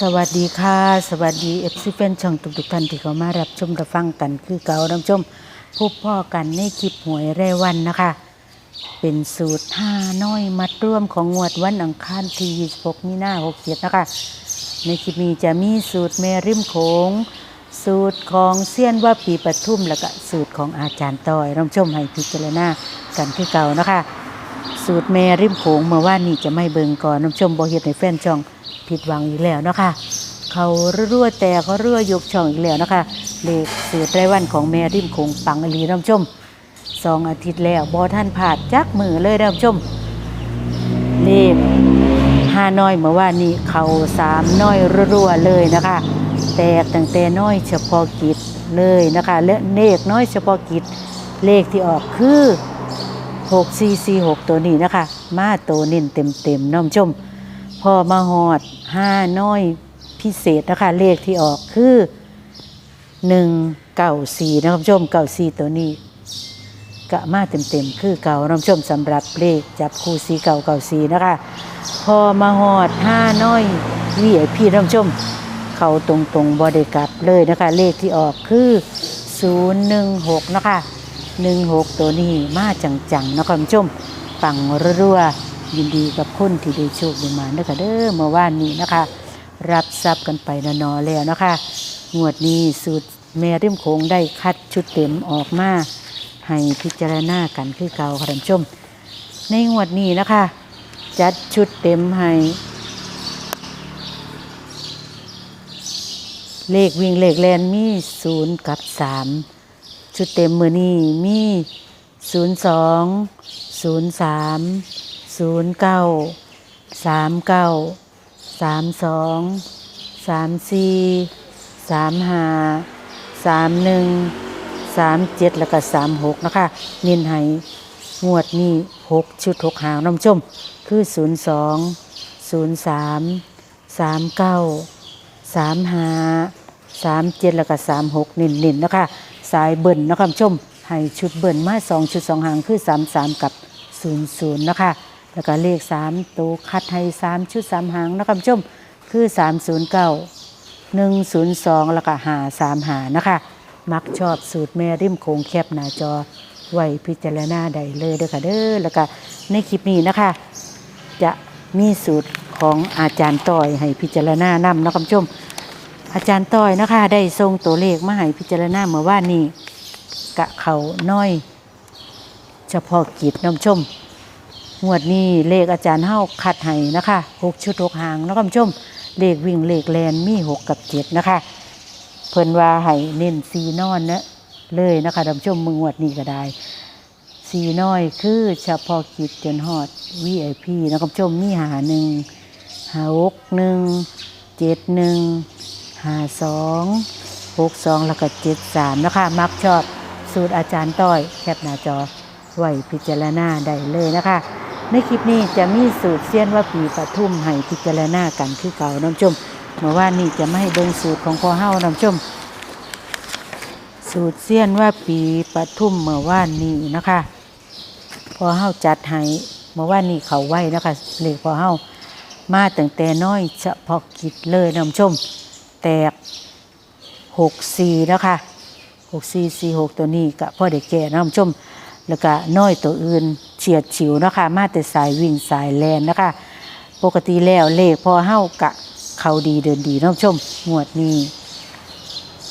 สวัสดีค่ะ สวัสดีเอฟซีแฟนช่องทุกๆท่านที่เข้ามารับชมรับฟังกันคือเก่ารับชมพบพ่อกันในคลิปหวยเรายวันนะคะ เป็นสูตรห้าน้อยมัดร่วมของงวดวันอังคารที่26มีนา67นะคะ ในคลิปนี้จะมีสูตรแม่ริมโขง สูตรของเซียนว่าปีปทุมแล้วก็สูตรของอาจารย์ต้อยรับชมให้พิจารณากันคือเก่านะคะ สูตรแม่ริมโขงเมื่อว่านนี้จะไม่เบิงก่อนน้ำชมบ่เฮ็ดในแฟนช่อง ผิดหวังอีกแล้วนะคะเขารั่วแต่เขารั่วยกช่องอีกแล้วนะคะเลขสูตรรายวันของแม่ริมโขงปังอลีน้ำชมสองอาทิตย์แล้วบ่ท่านผ่าดจักมือเลยน้ำชมเลขห้าน้อยเมื่อว่านนี้เขาสามน้อยรั่วเลยนะคะ แตกตั้งแต่น้อยเฉพาะกิจเลยนะคะ และเลขน้อยเฉพาะกิจเลขที่ออกคือ 6446 ตัวนี้นะคะ มาตัวเน้นเต็มๆน้องชม พอมาหอดห้าน้อยพิเศษนะคะ เลขที่ออกคือ1 9 4นะครับชม94ตัวนี้กะมาเต็มๆคือเก่าน้องชมสำหรับเลขจับคู่สีเก่าเก่าสีนะคะ พอมาหอดห้าน้อยวีไอพีน้องชม เขาตรงๆบอดกลับเลยนะคะ เลขที่ออกคือ016นะคะ16ตัวนี้มาจังๆนะคะคุณผู้ชม ปังรัวๆ ยินดีกับคนที่ได้โชคได้มานะคะเด้อเมื่อวานนี้นะคะ รับทรัพย์กันไปนอๆแล้วนะคะ งวดนี้สูตรแม่ริมโขงได้คัดชุดเต็มออกมาให้พิจารณากันคือเก่าค่ะท่านชม ในงวดนี้นะคะ จัดชุดเต็มให้ เลขวิ่งเลขแลนมีศูนย์กับสามชุดเต็มมือนี้มีศูนย์สองศูนย์สาม ศูนย์เก้าสามเก้าสามสองสามสี่สามห้าสามหนึ่งสามเจ็ดแล้วก็สามหกนะคะเน้นให้งวดนี้หกชุดหกหางน้ำชม คือศูนย์สองศูนย์สามสามเก้าสามห้าสามเจ็ดแล้วก็สามหกเน้นๆนะคะสายเบิ่นนะคะชมให้ชุดเบิ่นมาสองชุดสองหางคือสามสามกับศูนย์ศูนย์นะคะ แล้วก็เลขสามตัวคัดให้สามชุดสามหางนะคะคุณผู้ชมคือสามศูนย์เก้าหนึ่งศูนย์สองแล้วก็หาสามหานะคะ มักชอบสูตรแม่ริมโค้งแคบหน้าจอไว้พิจารณาได้เลยเด้อค่ะเด้อแล้วก็ในคลิปนี้นะคะ จะมีสูตรของอาจารย์ต้อยให้พิจารณานำนะคุณผู้ชม อาจารย์ต้อยนะคะ ได้ทรงตัวเลขมาให้พิจารณาเมื่อว่านนี้กะเขาน้อย เฉพาะกิจน้ำชม งวดนี้เลขอาจารย์เฮาคัดให้นะคะหกชุดหกหางนะคุณผู้ชมเลขวิ่งเลขแลนมีหกกับเจ็ดนะคะ เพิ่นว่าให้เน้นสีนอนเนะเลยนะคะท่านผู้ชมมืองวดนี้ก็ได้สีน้อยคือเฉพาะกิจจนฮอด VIP นะคุณผู้ชมมีหาหนึ่งหาหกหนึ่งเจ็ดหนึ่งหาสองหกสองแล้วก็เจ็ดสามนะคะมักชอบสูตรอาจารย์ต้อยแคปหน้าจอไว้พิจารณาได้เลยนะคะ ในคลิปนี้จะมีสูตรเสี้ยนว่าปีปทุมให้พิจารณากันคือเก่าน้ำชมเมื่อว่านนี้จะไม่ให้เบิ่งสูตรของพ่อเฮาน้ำชม สูตรเสี้ยนว่าปีปทุมเมื่อว่านี้นะคะพอเฮาจัดให้เมื่อว่านี้เขาไหวนะคะเลขพอเฮามาตั้งแต่น้อยเฉพาะกิจเลยน้ำชม แตกหกสี่นะคะหกสี่สี่หกตัวนี้ก็พ่อเด็กแก่น้ำชม แล้วก็น้อยตัวอื่นเฉียดฉิวนะคะมาแต่สายวิ่งสายแลนนะคะ ปกติแล้วเลขพอเฮากะเขาดีเดินดีน้ำชมงวดนี้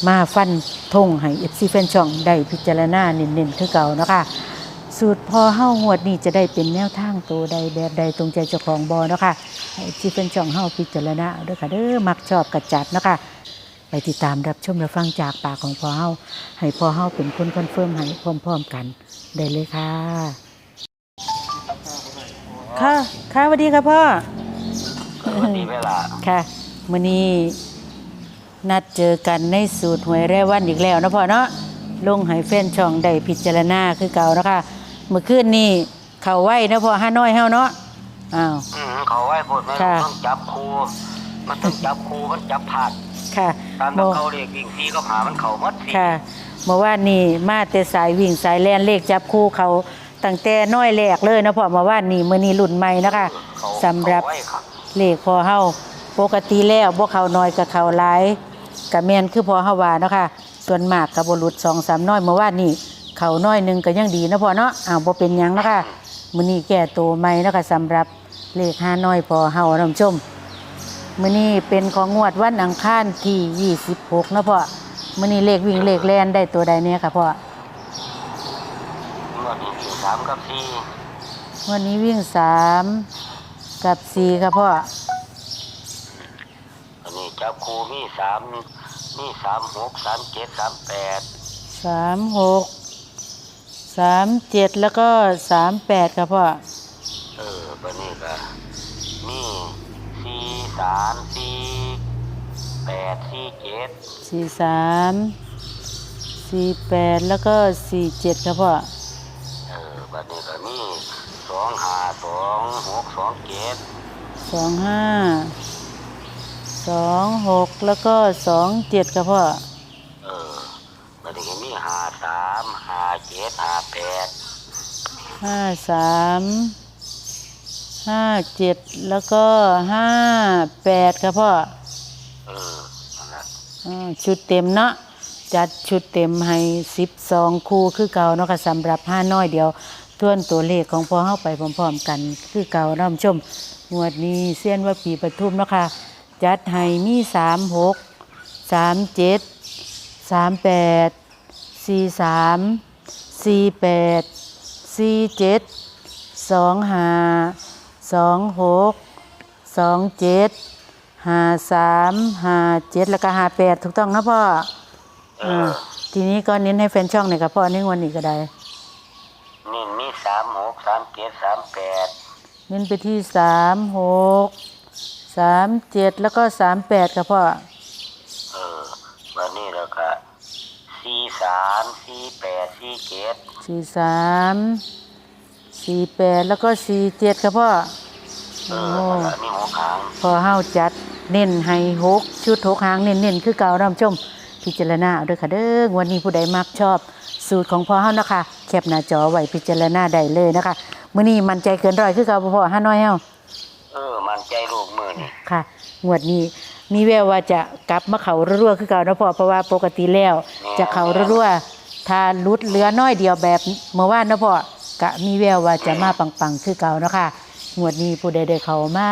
มาฟันทงให้เอฟซีแฟนช่องได้พิจารณาเน้นๆคือเก่านะคะ สูตรพอเฮ้างวดนี้จะได้เป็นแนวทางตัวใดแบบใดตรงใจเจ้าของบอนะคะให้ที่เป็นช่องเฮ้าพิจารณาเอาด้วยค่ะเด้อมักชอบกระจัดนะคะ ไปติดตามรับชมรับฟังจากปากของพอเฮ้าให้พอเฮ้าเป็นคนคอนเฟิร์มให้พร้อมๆกันได้เลยค่ะ ค่ะค่ะสวัสดีค่ะพ่อสวัสดีเวลาค่ะมื้อนี้นัดเจอกันในสูตรหวยแร่วันอีกแล้วนะพ่อเนาะลงให้แฟนช่องได้พิจารณาคือเก่านะคะเมื่อคืนนี้เขาไหวนะพ่อห้าน้อยเฮาเนาะอ้าวอืมเขาไว้พูดมันค่ะต้องจับครูมันต้องจับครูมันจับผาด ค่ะตามเมื่อเขาเรียกวิ่งซีก็หามันเขามัดสิค่ะเมื่อวานนี้มาแต่สายวิ่งสายแล่นเลขจับคู่เขาตั้งแต่น้อยแรกเลยนะพ่อเมื่อวานนี้มื้อนี้รุ่นใหม่นะคะเขาสำหรับเขาไว้ครับเลขพอเฮาปกติแล้วบ่เขาน้อยกับเขาหลายกับแม่นคือพอเฮาว่าเนาะค่ะส่วนมากกับบ่หลุด2 3น้อยเมื่อวานนี้เขาน้อยหนึงก็ยังดีนะพ่อเนาะอ้าวบ่เป็นหยังเนาะค่ะมื้อนี้แก้ตัวใหม่เนาะค่ะสำหรับเลข5น้อยพอเฮาท่านผู้ชม มื้อนี้เป็นของงวดวันอังคารที่26เนาะพ่อมื้อนี้เลขวิ่งเลขแล่นได้ตัวใดเนี่ยค่ะพ่องวดนี้วิ่งสามกับสี่วันนี้วิ่งสามกับสี่ค่ะพ่ออันนี้จับครูมีสามมีสามหกสามเจ็ดสามแปดสามหกสามเจ็ดแล้วก็สามแปดค่ะพ่อเออบันนี้ก็มี สี่สามสี่แปดสี่เจ็ดสี่สามสี่แปดแล้วก็สี่เจ็ดค่ะพ่อเออบันนี้ก็มีสองห้าสองหกสองเจ็ดสองห้าสองหกแล้วก็สองเจ็ดค่ะพ่อเออบันนี้ก็มีห้าสามห้าเจ็ดห้าแปดห้าสาม ห้าเจ็ดแล้วก็ห้าแปดค่ะพ่อเออนั่นละอ่าชุดเต็มเนาะจัดชุดเต็มให้สิบสองคู่คือเก่าเนาะค่ะสำหรับห้าน้อยเดียวทวนตัวเลขของพอเข้าไปพร้อมๆกัน คือเก่าเน้อมชมงวดนี้เสี้ยนว่าปีปทุมเนาะค่ะจัดให้มีสามหกสามเจ็ดสามแปดสี่สามสี่แปดสี่เจ็ดสองห้า สองหกสองเจ็ดห้าสามห้าเจ็ดแล้วก็ห้าแปดถูกต้องนะพ่อเออ่าอทีนี้ก็เน้นให้แฟนช่องหน่อยกับพ่อในงวันนี้ก็ได้นี่มีสามหกสามเจ็ดสามแปดเน้นไปที่สามหกสามเจ็ดแล้วก็สามแปดกับพ่อเออบันนี้แล้วก็สี่สามสี่แปดสี่เจ็ดสี่สาม สี่แปดแล้วก็สี่เจ็ดกับพ่อเอโอ้อแล้วก็มีหกหางพอเฮาจัดเน้นให้หกชุดหกหางเน้นเน้นๆคือเก่าท่านผู้ชม พิจารณาเอาด้วยค่ะเด้อวันนี้ผู้ใดมักชอบสูตรของพ่อเฮานะคะแคปหน้าจอไว้พิจารณาได้เลยนะคะมื้อนี้มั่นใจเกินร้อยคือเก่าบ่พ่อห้าน้อยเฮา เออ มันใจลูกมือนี่ค่ะงวดนี้มีแววว่าจะกลับมาเขารัวๆคือเก่านะพ่อเพราะว่าปกติแล้ว จะเขารัวๆถ้าหลุดเหลือน้อยเดียวแบบเมื่อวานนะพ่อ กะมีแววว่าจะมาปังๆคือเก่าเนาะค่ะงวดนี้ผู้ใดได้เขามา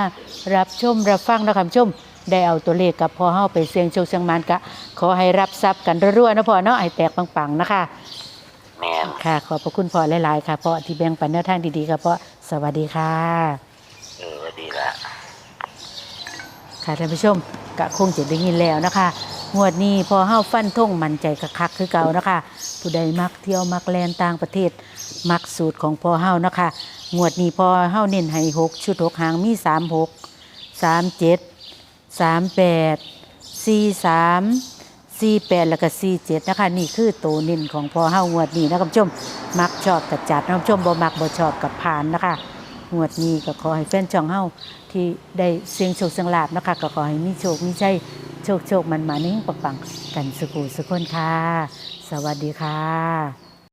รับชมรับฟังนะคำชมได้เอาตัวเลขกับพ่อเฮาไปเสียงโชคเสียงหมันกะ ขอให้รับทรัพย์กันรัวๆนะพ่อเนาะให้แตกปังๆนะคะแมนค่ะ ขอบพระคุณพ่อหลายๆค่ะพ่อที่แบ่งปันแนวทางดีๆค่ะพ่อสวัสดีค่ะเออดีละค่ะท่านผู้ชมกะคงจะได้ยินแล้วนะคะ งวดนี้พอเฮาฟันท่งมันใจคักคือเก่านะคะผู้ใดมักเที่ยวมักแลนต่างประเทศ มักสูตรของพอเฮานะคะงวดนี้พอเฮาเน้นให้หกชุดหกหางมีสามหกสามเจ็ดสามแปดสี่สามสี่แปดแล้วก็สี่เจ็ดนะคะ นี่คือตัวเน้นของพอเฮางวดนี้นะคุณผู้ชมมักชอบกับจัดนะคุณผู้ชมบ่มักบ่ชอบกับผ่านนะคะงวดนี้ก็ขอให้แฟนช่องเฮาที่ได้เสียงโชคเสียงลาบนะคะ ก็ขอให้มีโชคมีชัย โชคโชคมันมานิ่งปังๆกันสุขุสุขคนค่ะ สวัสดีค่ะ